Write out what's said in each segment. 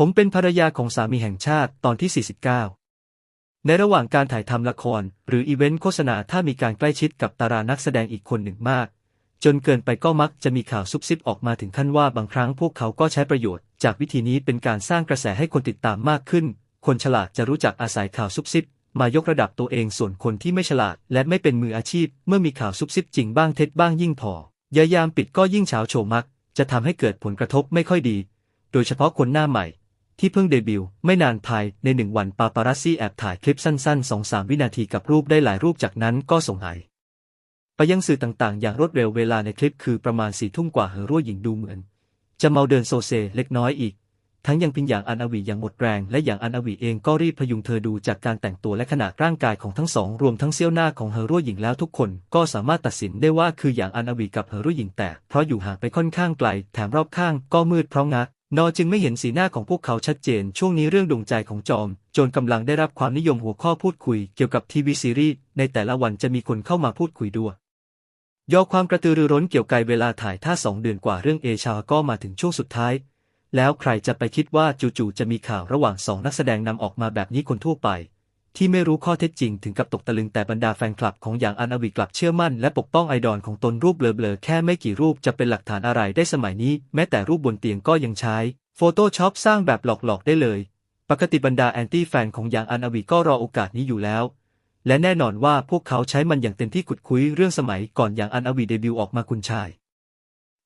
ผมเป็นภรรยาของสามีแห่งชาติตอนที่ 49 ในระหว่างการถ่ายทำละคร หรืออีเวนต์โฆษณาถ้ามีการใกล้ชิดกับตารานักแสดงอีกคนหนึ่งมาก จนเกินไปก็มักจะมีข่าวซุบซิบออกมาถึงขั้นว่าบางครั้งพวกเขาก็ใช้ประโยชน์ จากวิธีนี้เป็นการสร้างกระแสให้คนติดตามมากขึ้น คนฉลาดจะรู้จักอาศัยข่าวซุบซิบมายกระดับตัวเองส่วนคนที่ไม่ฉลาด และไม่เป็นมืออาชีพ เมื่อมีข่าวซุบซิบจริงบ้างเท็จบ้างยิ่งพอยายามปิดก็ยิ่งเฉาโฉมัก จะทำให้เกิดผลกระทบไม่ค่อยดี โดยเฉพาะคนหน้าใหม่ ที่เพิ่งเดบิวต์ไม่นานภายในหนึ่งวันปาปารัสซี่แอบถ่ายคลิปสั้นๆ2-3วินาทีกับรูปได้หลายรูปจากนั้นก็ส่งหาย ไปยังสื่อต่างๆ อย่างรวดเร็วเวลาในคลิปคือประมาณสี่ทุ่มกว่าเหอรั่วหญิงดูเหมือน จะเมาเดินโซเซเล็กน้อยอีก ทั้งยังพินอย่างอันอวีอย่างหมดแรง และอย่างอันอวีเองก็รีบพยุงเธอดูจากการแต่งตัวและขนาดร่างกายของทั้งสองรวมทั้งเซี่ยวหน้าของเฮอรั่วหญิงแล้วทุกคนก็สามารถตัดสินได้ว่าคืออย่างอันอวีกับเฮอรั่วหญิงแต่เพราะอยู่ห่างไปค่อนข้างไกลแถมรอบข้างก็มืดเพราะงัก นอจึงไม่เห็นสีหน้าของพวกเขาชัดเจน ช่วงนี้เรื่องดวงใจของจอม โจนกำลังได้รับความนิยมหัวข้อพูดคุยเกี่ยวกับทีวีซีรีส์ในแต่ละวันจะมีคนเข้ามาพูดคุยด้วย ยอความกระตือรือร้นเกี่ยวกับเวลาถ่ายท่าสองเดือนกว่าเรื่องเอชาก็มาถึงช่วงสุดท้าย แล้วใครจะไปคิดว่าจู่ๆจะมีข่าวระหว่างสองนักแสดงนำออกมาแบบนี้คนทั่วไป ที่ไม่รู้ข้อเท็จจริงถึงกับตกตะลึงแต่บรรดาแฟนคลับของอย่างอันอวีกลับเชื่อมั่นและปกป้องไอดอลของตนรูปเบลอๆแค่ไม่กี่รูปจะเป็นหลักฐานอะไรได้สมัยนี้ แม้แต่รูปบนเตียงก็ยังใช้โฟโต้ช็อปสร้างแบบหลอกๆได้เลย ปกติบรรดาแอนตี้แฟนของอย่างอันอวีก็รอโอกาสนี้อยู่แล้ว และแน่นอนว่าพวกเขาใช้มันอย่างเต็มที่ขุดคุยเรื่องสมัยก่อนอย่างอันอวีเดบิวต์ออกมาคุณชาย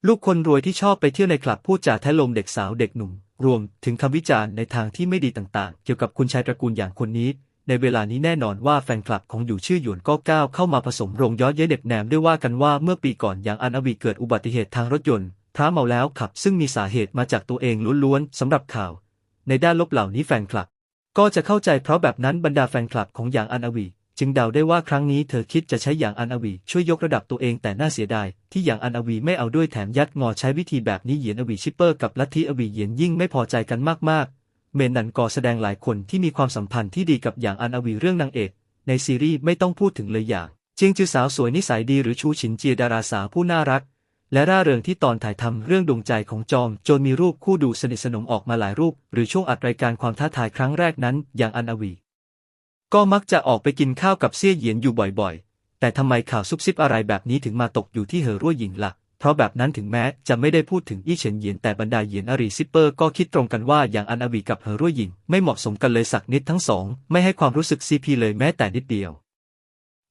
ลูกคนรวยที่ชอบไปเที่ยวในคลับพูดจาแท้ลมเด็กสาวเด็กหนุ่ม รวมถึงคำวิจารณ์ในทางที่ไม่ดีต่างๆ เกี่ยวกับคุณชายตระกูลอย่างคนนี้ ในเวลานี้แน่นอนว่าแฟนคลับของอยู่ชื่อหยวนก็ก้าวเข้ามาผสมโรงย้อนเย้เด็บแนมด้วยว่ากันว่าเมื่อปีก่อนอย่างอันอวีเกิดอุบัติเหตุทางรถยนต์พระเมาแล้วขับ ซึ่งมีสาเหตุมาจากตัวเองล้วนๆสำหรับข่าว ในด้านลบเหล่านี้แฟนคลับ ก็จะเข้าใจเพราะแบบนั้นบรรดาแฟนคลับของอย่างอันอวีจึงเดาได้ว่าครั้งนี้เธอคิดจะใช้อย่างอันอวีช่วยยกระดับตัวเองแต่น่าเสียดาย ที่อย่างอันอวีไม่เอาด้วยแถมยัดงอใช้วิธีแบบนี้เหยียนอวีชิปเปอร์กับลัทธิอวีเหยียนยิ่งไม่พอใจกันมากๆ เมนนันกอแสดงหลายคนที่มีความสัมพันธ์ที่ดีกับอย่างอันอวีเรื่องนางเอก ในซีรีส์ไม่ต้องพูดถึงเลยอย่างเจียงจือสาวสวยนิสัยดีหรือชูฉินเจียดาราสาวผู้น่ารัก และร่าเริงที่ตอนถ่ายทำเรื่องดวงใจของจอม จนมีรูปคู่ดูสนิทสนมออกมาหลายรูป หรือช่วงอัดรายการความท้าทายครั้งแรกนั้น อย่างอันอวี ก็มักจะออกไปกินข้าวกับเซี่ยเหยียนอยู่บ่อยๆ แต่ทำไมข่าวซุบซิบอะไรแบบนี้ถึงมาตกอยู่ที่เหอรั่วหญิงละ่ะ เพราะแบบนั้นถึงแม้จะไม่ได้พูดถึงอี้เฉินเหยียนแต่บรรดาเหยียนอรีซิปเปอร์ก็คิดตรงกันว่าอย่างอันอวีกับเหอรั่วหญิงไม่เหมาะสมกันเลยสักนิดทั้งสองไม่ให้ความรู้สึกซีพีเลยแม้แต่นิดเดียว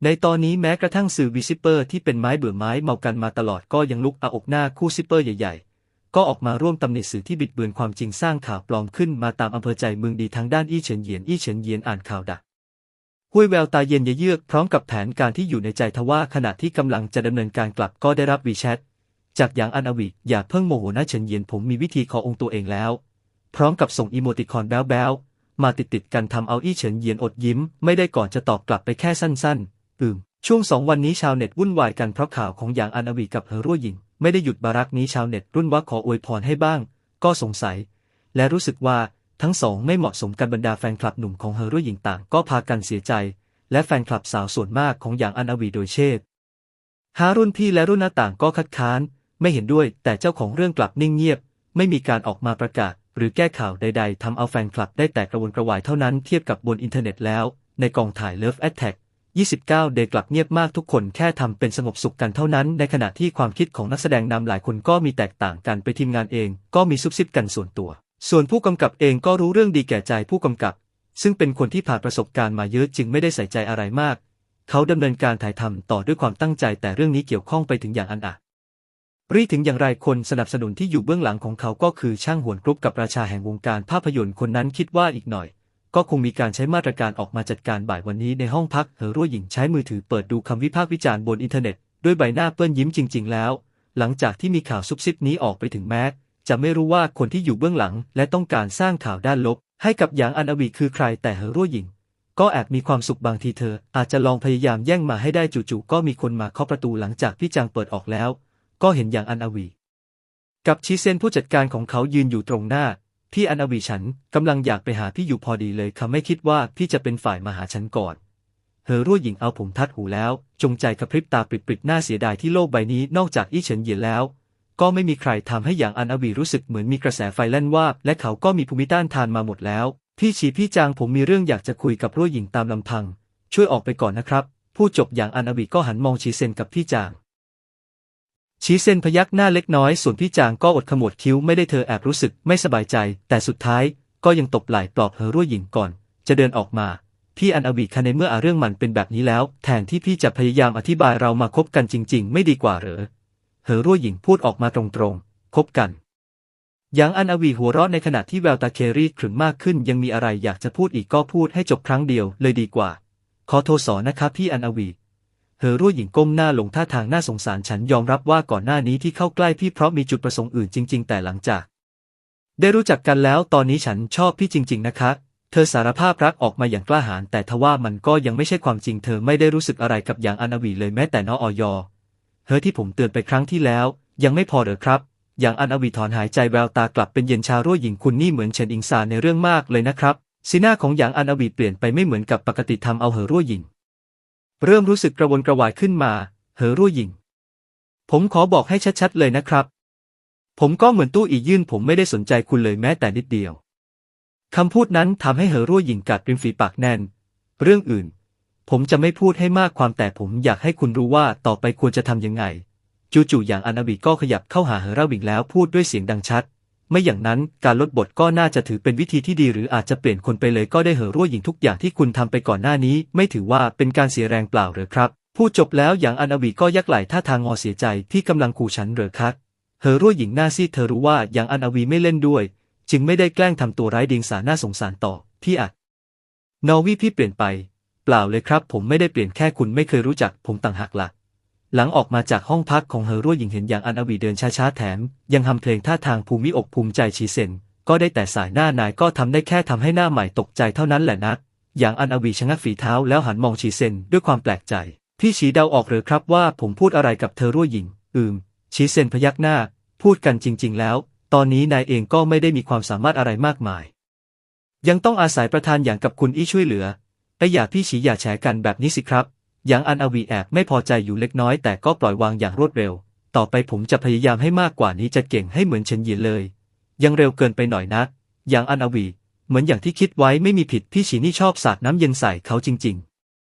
ในตอนนี้แม้กระทั่งสื่อวีซิปเปอร์ที่เป็นไม้เบื่อไม้เมากันมาตลอดก็ยังลุกอาอกหน้าคู่ซิปเปอร์ใหญ่ๆ ก็ออกมาร่วมตำหนิสื่อที่บิดเบือนความจริงสร้างข่าวปลอมขึ้นมาตามอำเภอใจเมืองดีทางด้านอี้เฉินเหยียนอี้เฉินเหยียนอ่านข่าวดักห้วยแววตาเย็นเยือกพร้อมกับแผนการที่อยู่ในใจทว่าขณะที่กำลังจะดำเนินการกลับก็ได้รับวีแชท จากหยางอันอวิอย่าเพิ่งโมโหนะเฉินเยียนผมมีวิธีขอองค์ตัวเองแล้ว พร้อมกับส่งอีโมติคอนแบ๊วๆ มาติดติดๆกันทำเอาอี้เฉินเยียนอดยิ้ม ไม่ได้ก่อนจะตอบกลับไปแค่สั้นๆ อืม ช่วงสองวันนี้ชาวเน็ตวุ่นวายกันเพราะข่าวของหยางอันอวีกับเฮอรั่วหญิง ไม่ได้หยุดบารักนี้ชาวเน็ตรุ่นว่าขออวยพรให้บ้าง ก็สงสัย และรู้สึกว่าทั้งสองไม่เหมาะสมกันบรรดาแฟนคลับหนุ่มของเฮอรั่วหญิงต่าง ก็พากันเสียใจ และแฟนคลับสาวส่วนมากของหยางอันอวีโดยเชษหารุ่นพี่และรุ่นน้าต่างก็คัดค้าน ไม่เห็นด้วย แต่เจ้าของเรื่องกลับนิ่งเงียบ ไม่มีการออกมาประกาศ หรือแก้ข่าวใด ๆทำเอาแฟนคลับได้แต่กระวนกระวายเท่านั้นเทียบกับบนอินเทอร์เน็ตแล้ว ในกองถ่าย Love Attack 29 เดย์กลับเงียบมากทุกคนแค่ทำเป็นสงบสุขกันเท่านั้น ในขณะที่ความคิดของนักแสดงนำหลายคนก็มีแตกต่างกันไปทีมงานเองก็มีซุบซิบกันส่วนตัว ส่วนผู้กำกับเองก็รู้เรื่องดีแก่ใจผู้กำกับ ซึ่งเป็นคนที่ผ่านประสบการณ์มาเยอะจึงไม่ได้ใส่ใจอะไรมาก เขาดำเนินการถ่ายทำต่อด้วยความตั้งใจแต่เรื่องนี้เกี่ยวข้องไปถึงอย่างอันอะ รีถึงอย่างไรคนสนับสนุนที่อยู่เบื้องหลังของเขาก็คือช่างหวนกรุ๊ปกับราชาแห่งวงการภาพยนตร์คนนั้นคิดว่าอีกหน่อย ก็คงมีการใช้มาตรการออกมาจัดการบ่ายวันนี้ในห้องพักเหอรั่วหญิงใช้มือถือเปิดดูคำวิพากษ์วิจารณ์บนอินเทอร์เน็ตด้วยใบหน้าเปื้อนยิ้มจริง ๆ แล้ว หลังจากที่มีข่าวซุบซิบนี้ออกไปถึงแม้ จะไม่รู้ว่าคนที่อยู่เบื้องหลัง และต้องการสร้างข่าวด้านลบ ให้กับหยางอันอวีคือใครแต่เหอรั่วหญิง ก็แอบมีความสุขบางทีเธอ อาจจะลองพยายามแย่งมาให้ได้จู่ๆก็มีคนมาเคาะประตูหลังจากพี่จางเปิดออกแล้ว ก็เห็นอย่างอันอวี กับชีเซนผู้จัดการของเขายืนอยู่ตรงหน้า พี่อันอวีฉันกำลังอยากไปหาพี่อยู่พอดีเลยค่ะไม่คิดว่าพี่จะเป็นฝ่ายมาหาฉันก่อนเฮอรั่วหญิงเอาผมทัดหูแล้ว จงใจกระพริบตาปริบๆหน้าเสียดายที่โลกใบนี้นอกจากอี้เฉินเหยียนแล้วก็ไม่มีใครทำให้อย่างอันอวีรู้สึกเหมือนมีกระแสไฟแล่นว่า และเขาก็มีภูมิต้านทานมาหมดแล้ว พี่ชีพี่จางผมมีเรื่องอยากจะคุยกับรุ่ยหญิงตามลำพัง ช่วยออกไปก่อนนะครับพูดจบอย่างอันอวีก็หันมองชีเซนกับพี่จาง ชีเซนพยักหน้าเล็กน้อยส่วนพี่จางก็อดขมวดคิ้วไม่ได้เธอแอบรู้สึกไม่สบายใจ แต่สุดท้ายก็ยังตบไหล่ปลอบเหอรุ่ยหญิงก่อน จะเดินออกมา พี่อันอวีคะในเมื่ออาเรื่องมันเป็นแบบนี้แล้ว แทนที่พี่จะพยายามอธิบายเรามาคบกันจริง ๆ ไม่ดีกว่าเหรอเหอรุ่ยหญิงพูดออกมาตรงๆคบกันยางอันอวีหัวเราะในขณะที่แววตาเครีขรึมมากขึ้นยังมีอะไรอยากจะพูดอีกก็พูดให้จบครั้งเดียวเลยดีกว่า ขอโทษสอนนะครับพี่อันอวี เหอรุ่ยหญิงก้มหน้าลงท่าทางน่าสงสารฉันยอมรับว่าก่อนหน้านี้ที่เข้าใกล้พี่เพราะมีจุดประสงค์อื่นจริง ๆ แต่หลังจาก ได้รู้จักกันแล้วตอนนี้ฉันชอบพี่จริง ๆ นะคะ เธอสารภาพรักออกมาอย่างกล้าหาญแต่ทว่ามันก็ยังไม่ใช่ความจริง เธอไม่ได้รู้สึกอะไรกับอย่างอันอวีเลยแม้แต่นออยเฮ้อที่ผมเตือนไปครั้งที่แล้ว ยังไม่พอเหรอครับอย่างอันอวีถอนหายใจแววตากลับเป็นเย็นชารุ่ยหญิงคุณนี่เหมือนเฉินอิงซาในเรื่องมากเลยนะครับ สีหน้าของอย่างอันอวีเปลี่ยนไปไม่เหมือนกับปกติทำเอาเหอรุ่ยหญิง เริ่มรู้สึกกระวนกระวายขึ้นมา เหอรุ่ยหญิง ผมขอบอกให้ชัดๆเลยนะครับ ผมก็เหมือนตู้อียื่นผมไม่ได้สนใจคุณเลยแม้แต่นิดเดียว คำพูดนั้นทำให้เหอรุ่ยหญิงกัดริมฝีปากแน่น เรื่องอื่น ผมจะไม่พูดให้มากความแต่ผมอยากให้คุณรู้ว่าต่อไปควรจะทำยังไง จู่ๆอย่างอนาบีก็ขยับเข้าหาเหอราวิงแล้วพูดด้วยเสียงดังชัด ไม่อย่างนั้นการลดบทก็น่าจะถือเป็นวิธีที่ดีหรืออาจจะเปลี่ยนคนไปเลยก็ได้เหอรุ่ยหญิงทุกอย่างที่คุณทำไปก่อนหน้านี้ ไม่ถือว่าเป็นการเสียแรงเปล่าหรือครับ พูดจบแล้วอย่างอันาบีก็ยักไหล่ท่าทางงอเสียใจที่กำลังขู่ฉันเหรือครับเฮอรุ่ยหญิงหน้าซีดเธอรู้ว่าอย่างอันอวีไม่เล่นด้วย จึงไม่ได้แกล้งทำตัวร้เดียงสาหน้าสงสารต่อพี่อัดนอวีพี่เปลี่ยนไป เปล่าเลยครับ ผมไม่ได้เปลี่ยนแค่คุณไม่เคยรู้จักผมต่างหากละ่ะ หลังออกมาจากห้องพักของเฮอรุ่ยหญิงเห็นอย่างอันอวีเดินช้าๆแถม ยังทำเพลงท่าทางภูมิอกภูมิใจชีเซนก็ได้แต่สายหน้านายก็ทำได้แค่ทำให้หน้าใหม่ตกใจเท่านั้นแหละนะอย่างอันอวีชะงักฝีเท้าแล้วหันมองชีเซนด้วยความแปลกใจ พี่ชีเดาออกหรือครับว่าผมพูดอะไรกับเธอรุ่ยหญิง อืม ชีเซนพยักหน้า พูดกันจริง ๆ แล้ว ตอนนี้นายเองก็ไม่ได้มีความสามารถอะไรมากมาย ยังต้องอาศัยประธานอย่างกับคุณอี้ช่วยเหลือไอ้อย่าพี่ฉีอย่าแฉกันแบบนี้สิครับ อย่างอันอวีแอบไม่พอใจอยู่เล็กน้อยแต่ก็ปล่อยวางอย่างรวดเร็ว ต่อไปผมจะพยายามให้มากกว่านี้จะเก่งให้เหมือนเฉินหยินเลย ยังเร็วเกินไปหน่อยนะอย่างอันอวี เหมือนอย่างที่คิดไว้ไม่มีผิดพี่ฉีนี่ชอบสาดน้ำเย็นใส่เขาจริง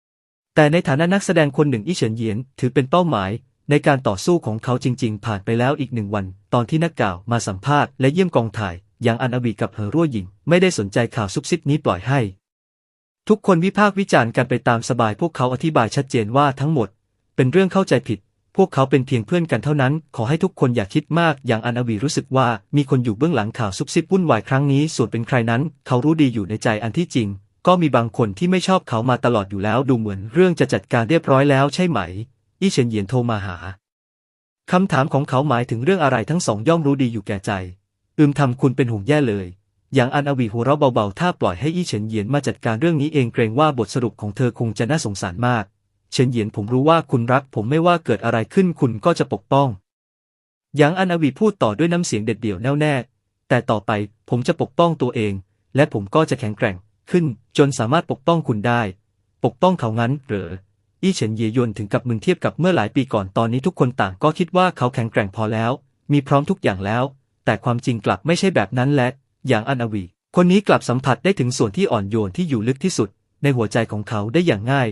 ๆ แต่ในฐานะนักแสดงคนหนึ่งอีเฉินเหยียนถือเป็นเป้าหมายในการต่อสู้ของเขาจริง ๆ ผ่านไปแล้วอีกหนึ่งวัน ตอนที่นักข่าวมาสัมภาษณ์และเยี่ยมกองถ่าย อย่างอันอวีกับเหอรั่วหญิง ไม่ได้สนใจข่าวซุบซิบนี้ปล่อยให้ ทุกคนวิพากษ์วิจารณ์กันไปตามสบายพวกเขาอธิบายชัดเจนว่าทั้งหมด เป็นเรื่องเข้าใจผิด พวกเขาเป็นเพียงเพื่อนกันเท่านั้น ขอให้ทุกคนอย่าคิดมาก อย่างอันอวีรู้สึกว่ามีคนอยู่เบื้องหลังข่าวซุบซิบวุ่นวายครั้งนี้ ส่วนเป็นใครนั้น เขารู้ดีอยู่ในใจอันที่จริง ก็มีบางคนที่ไม่ชอบเขามาตลอดอยู่แล้วดูเหมือนเรื่องจะจัดการเรียบร้อยแล้วใช่ไหม อี้เฉินเหยียนโทรมาหาคำถามของเขาหมายถึงเรื่องอะไรทั้งสองย่อมรู้ดีอยู่แก่ใจ อืมทำคุณเป็นห่วงแย่เลย อย่างอันอวีหัวเราะเบาๆ ถ้าปล่อยให้อี้เฉินเหยียนมาจัดการเรื่องนี้เองเกรงว่าบทสรุปของเธอคงจะน่าสงสารมาก เฉินเหยียนผมรู้ว่าคุณรัก ผมไม่ว่าเกิดอะไรขึ้นคุณก็จะปกป้อง อย่างอันอวีพูดต่อด้วยน้ำเสียงเด็ดเดี่ยวแน่วแน่ แต่ต่อไปผมจะปกป้องตัวเอง และผมก็จะแข็งแกร่งขึ้น จนสามารถปกป้องคุณได้ ปกป้องเขางั้นเหรออี้เฉินเยยวนถึงกับมึนเทียบกับเมื่อหลายปีก่อนตอนนี้ทุกคนต่างก็คิดว่าเขาแข็งแกร่งพอแล้ว มีพร้อมทุกอย่างแล้ว แต่ความจริงกลับไม่ใช่แบบนั้นและ อย่างอันอวี คนนี้กลับสัมผัสได้ถึงส่วนที่อ่อนโยนที่อยู่ลึกที่สุด ในหัวใจของเขาได้อย่างง่าย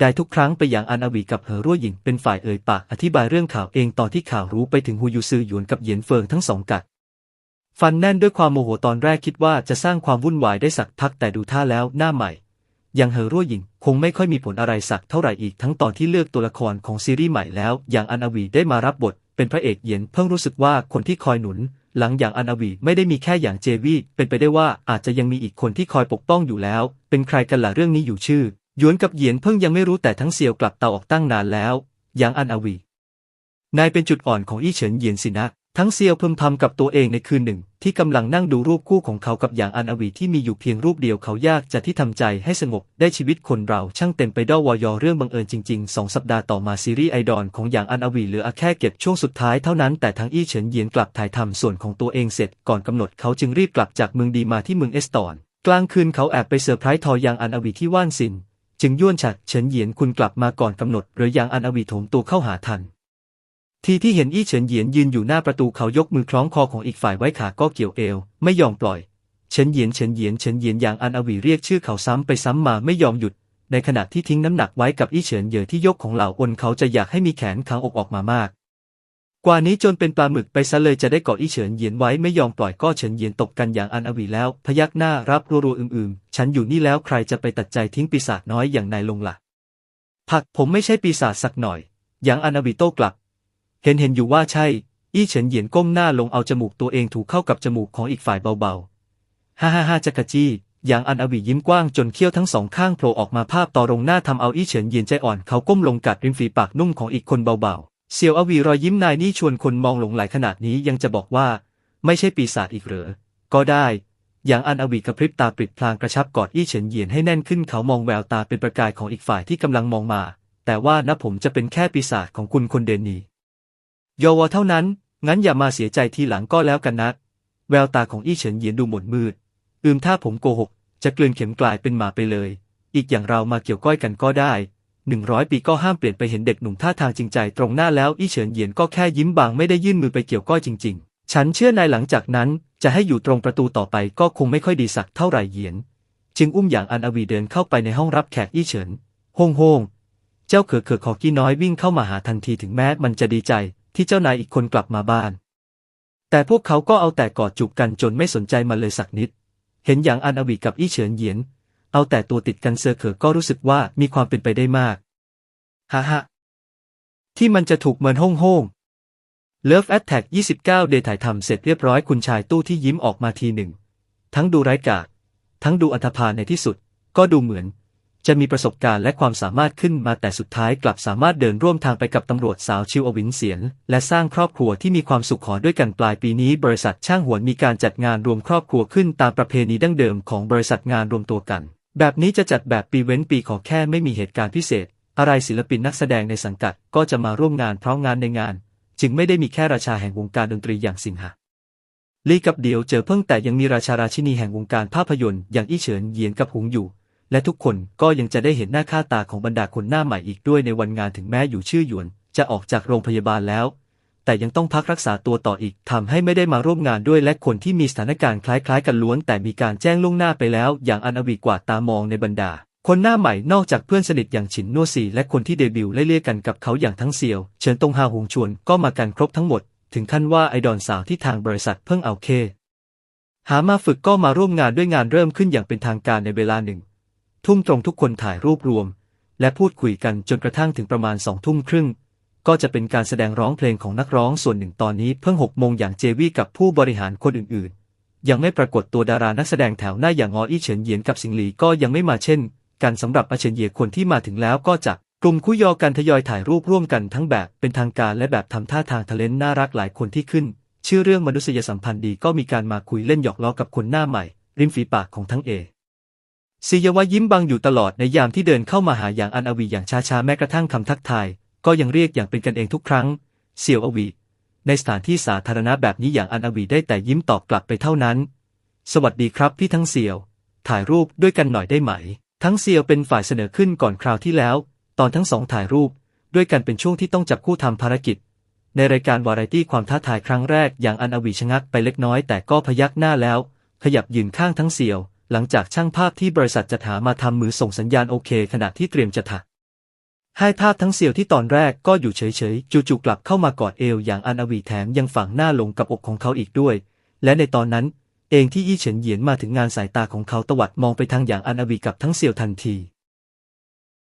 ได้ทุกครั้งไปอย่างอันอวีกับเหอรั่วหญิงเป็นฝ่ายเอ่ยปากอธิบายเรื่องข่าวเองตอนที่ข่าวรู้ไปถึงฮูยูซือหยวนกับเหยียนเฟิงทั้งสองกัดฟันแน่นด้วยความโมโหตอนแรกคิดว่าจะสร้างความวุ่นวายได้สักพักแต่ดูท่าแล้วหน้าใหม่อย่างเหอรั่วหญิงคงไม่ค่อยมีผลอะไรสักเท่าไหร่อีกทั้งตอนที่เลือกตัวละครของซีรีส์ใหม่แล้ว อย่างอันอวีได้มารับบท เป็นพระเอกเหยียนเพิ่งรู้สึกว่าคนที่คอยหนุน หลังอย่างอันอวีไม่ได้มีแค่อย่างเจวีเป็นไปได้ว่าอาจจะยังมีอีกคนที่คอยปกป้องอยู่แล้ว เป็นใครกันล่ะเรื่องนี้อยู่ชื่อหยวนกับเหยียนเพิ่งยังไม่รู้แต่ทั้งเซียวกลับเตาออกตั้งนานแล้ว อย่างอันอวีนายเป็นจุดอ่อนของอี้เฉินเหยียนสินะ ทั้งเซียวพึมพำกับตัวเองในคืนหนึ่ง ที่กำลังนั่งดูรูปคู่ของเขากับอย่างอันอวีที่มีอยู่เพียงรูปเดียวเขายากจะที่ทำใจให้สงบได้ชีวิตคนเราช่างเต็มไปด้วยวอยอเรื่องบังเอิญจริงๆสองสัปดาห์ต่อมาซีรีส์ไอดอลของอย่างอันอวีเหลือแค่เก็บช่วงสุดท้ายเท่านั้นแต่ทั้งอี้เฉินเยียนกลับถ่ายทำส่วนของตัวเองเสร็จก่อนกำหนดเขาจึงรีบกลับจากเมืองดีมาที่เมืองเอสตอน กลางคืนเขาแอบไปเซอร์ไพรส์ทอย่างอันอวีที่ว่านซิน จึงย้วนฉัดเฉินเยียนคุณกลับมาก่อนกำหนดหรืออย่างอันอวีโถมตัวเข้าหาทัน ทีที่เห็นอี้เฉินเหยียนยืนอยู่หน้าประตูเขายกมือคล้องคอของอีกฝ่ายไว้ขาก็เกี่ยวเอว ไม่ยอมปล่อย เฉินเหยียนเฉินเหยียนเฉินเหยียนอย่างอันอวีเรียกชื่อเขาซ้ำไปซ้ำมาไม่ยอมหยุด ในขณะที่ทิ้งน้ำหนักไว้กับอี้เฉินเหยียนที่ยกของเหล่าอนเขาจะอยากให้มีแขนขางอกออกมามาก กว่านี้จนเป็นปลาหมึกไปซะเลยจะได้เกาะอี้เฉินเหยียนไว้ไม่ยอมปล่อยก็เฉินเหยียนตกกันอย่างอันอวีแล้ว พยักหน้ารับรัวๆอืมๆฉันอยู่นี่แล้วใครจะไปตัดใจทิ้งปีศาจน้อยอย่างนายลงละ่ะผักผมไม่ใช่ปีศาจสักหน่อย อย่างอันอวีโต้กลับ เห็นเห็นอยู่ว่าใช่ อี้เฉินเหยียนก้มหน้าลงเอาจมูกตัวเองถูกเข้ากับจมูกของอีกฝ่ายเบาๆ ฮ่าฮ่าฮ่าจักจี้อย่างอันอวียิ้มกว้างจนเขี้ยวทั้งสองข้างโผล่ออกมาภาพต่อรงหน้าทำเอาอี้เฉินเหยียนใจอ่อนเขาก้มลงกัดริมฝีปากนุ่มของอีกคนเบาๆ เซียวอวีรอยยิ้มนายนี่ชวนคนมองหลงไหลขนาดนี้ยังจะบอกว่า ไม่ใช่ปีศาจอีกเหรอ ก็ได้ อย่างอันอวีกระพริบตาปริดพลางกระชับกอดอี้เฉินเหยียนให้แน่นขึ้นเขามองแววตาเป็นประกายของอีกฝ่ายที่กำลังมองมา แต่ว่านะผมจะเป็นแค่ปีศาจของคุณคนเดนนี ยวเท่านั้น งั้นอย่ามาเสียใจทีหลังก็แล้วกันนะ แววตาของอี้เฉินเยียนดูหม่นมืด อืมถ้าผมโกหก จะกลืนเข็มกลายเป็นหมาไปเลย อีกอย่างเรามาเกี่ยวก้อยกันก็ได้หนึ่งร้อยปีก็ห้ามเปลี่ยนไปเห็นเด็กหนุ่มท่าทางจริงใจตรงหน้าแล้วอี้เฉินเยียนก็แค่ยิ้มบางไม่ได้ยื่นมือไปเกี่ยวก้อยจริง ๆ ฉันเชื่อนายหลังจากนั้นจะให้อยู่ตรงประตูต่อไปก็คงไม่ค่อยดีสักเท่าไหร่เยียน จึงอุ้มอย่างอันอวีเดินเข้าไปในห้องรับแขกอี้เฉินโฮงโฮงเจ้าเขือเขือขอกี้น้อยวิ่งเข้ามาหาทันทีถึงแม้มันจะดีใจ ที่เจ้านายอีกคนกลับมาบ้านแต่พวกเขาก็เอาแต่กอดจูบกันจนไม่สนใจมันเลยสักนิด เห็นอย่างอันอวีกับอี้เฉินเหยียน เอาแต่ตัวติดกันเซอเขอก็รู้สึกว่ามีความเป็นไปได้มาก ฮ่าฮ่าที่มันจะถูกเมินห้องห้งเลิฟแอ t แท็ก29 เดย์ถ่ายทำเสร็จเรียบร้อยคุณชายตู้ที่ยิ้มออกมาทีหนึ่ง ทั้งดูไร้กาศทั้งดูอันธพาลในที่สุด ก็ดูเหมือน จะมีประสบการณ์และความสามารถขึ้นมาแต่สุดท้ายกลับสามารถเดินร่วมทางไปกับตำรวจสาวชิวอวินเสียน และสร้างครอบครัวที่มีความสุขขอด้วยกันปลายปีนี้ บริษัทช่างหวนมีการจัดงานรวมครอบครัวขึ้นตามประเพณีดั้งเดิมของบริษัทงานรวมตัวกัน แบบนี้จะจัดแบบปีเว้นปีขอแค่ไม่มีเหตุการณ์พิเศษ อะไรศิลปินนักแสดงในสังกัดก็จะมาร่วมงานเพราะงานในงาน จึงไม่ได้มีแค่ราชาแห่งวงการดนตรีอย่างสิงหะลีกับเดียวเจอเพิ่งแต่ยังมีราชาราชินีแห่งวงการภาพยนตร์อย่างอี้เฉินเยียนกับหงอยู่ และทุกคนก็ยังจะได้เห็นหน้าค่าตาของบรรดาคนหน้าใหม่อีกด้วยในวันงานถึงแม้อยู่ชื่อหยวน จะออกจากโรงพยาบาลแล้ว แต่ยังต้องพักรักษาตัวต่ออีกทำให้ไม่ได้มาร่วมงานด้วยและคนที่มีสถานการณ์คล้ายๆ กันล้วน แต่มีการแจ้งล่วงหน้าไปแล้ว อย่างอันอวีกว่าตามองในบรรดา คนหน้าใหม่นอกจากเพื่อนสนิทอย่างฉินนัวซีและคนที่เดบิวต์ไล่เลี่ยกันกับเขาอย่างทั้งเซียว เฉินตงฮาหงชวนก็มากันครบทั้งหมด ถึงขั้นว่าไอดอลสาวที่ทางบริษัทเพิ่งเอาเคหามาฝึกก็มาร่วมงานด้วยงานเริ่มขึ้นอย่างเป็นทางการในเวลาหนึ่ง ทุ่มตรงทุกคนถ่ายรูปรวม และพูดคุยกันจนกระทั่งถึงประมาณสองทุ่มครึ่ง ก็จะเป็นการแสดงร้องเพลงของนักร้องส่วนหนึ่งตอนนี้เพิ่งหกโมงอย่างเจวี่กับผู้บริหารคนอื่นๆ ยังไม่ปรากฏตัวดารานักแสดงแถวหน้าอย่างงออี้เฉินเหยียนกับสิงหลีก็ยังไม่มาเช่นกันสำหรับอาเฉินเหยียคนที่มาถึงแล้วก็จะกลุ่มคุยยอกันทยอยถ่ายรูปร่วมกันทั้งแบบเป็นทางการและแบบทำท่าทางทะเลนน่ารักหลายคนที่ขึ้น ชื่อเรื่องมนุษยสัมพันธ์ดีก็มีการมาคุยเล่นหยอกล้อกับคนหน้าใหม่ ริมฝีปากของทั้งเอ ศิยวะยิ้มบังอยู่ตลอดในยามที่เดินเข้ามาหาอย่างอันอวีอย่างช้าๆแม้กระทั่งคำทักทาย ก็ยังเรียกอย่างเป็นกันเองทุกครั้งเสี่ยวอวี ในสถานที่สาธารณะแบบนี้อย่างอันอวีได้แต่ยิ้มตอบกลับไปเท่านั้น สวัสดีครับพี่ทั้งเสี่ยว ถ่ายรูปด้วยกันหน่อยได้ไหม ทั้งเสี่ยวเป็นฝ่ายเสนอขึ้นก่อนคราวที่แล้ว ตอนทั้งสองถ่ายรูป ด้วยกันเป็นช่วงที่ต้องจับคู่ทำภารกิจ ในรายการวาไรตี้ความท้าทายครั้งแรกอย่างอันอวีชะงักไปเล็กน้อยแต่ก็พยักหน้าแล้ว ขยับยืนข้างทั้งเสี่ยว หลังจากช่างภาพที่บริษัทจัดหามาทำมือส่งสัญญาณโอเค ขณะที่เตรียมจะถ่ายให้ภาพทั้งเสียวที่ตอนแรกก็อยู่เฉยๆจู่ๆกลับเข้ามากอดเอวอย่างอันอวีแถมยังฝังหน้าลงกับอกของเขาอีกด้วย และในตอนนั้น เองที่อี้เฉินเหยียนมาถึงงานสายตาของเขาตวัดมองไปทางอย่างอันอวีกับทั้งเสียวทันที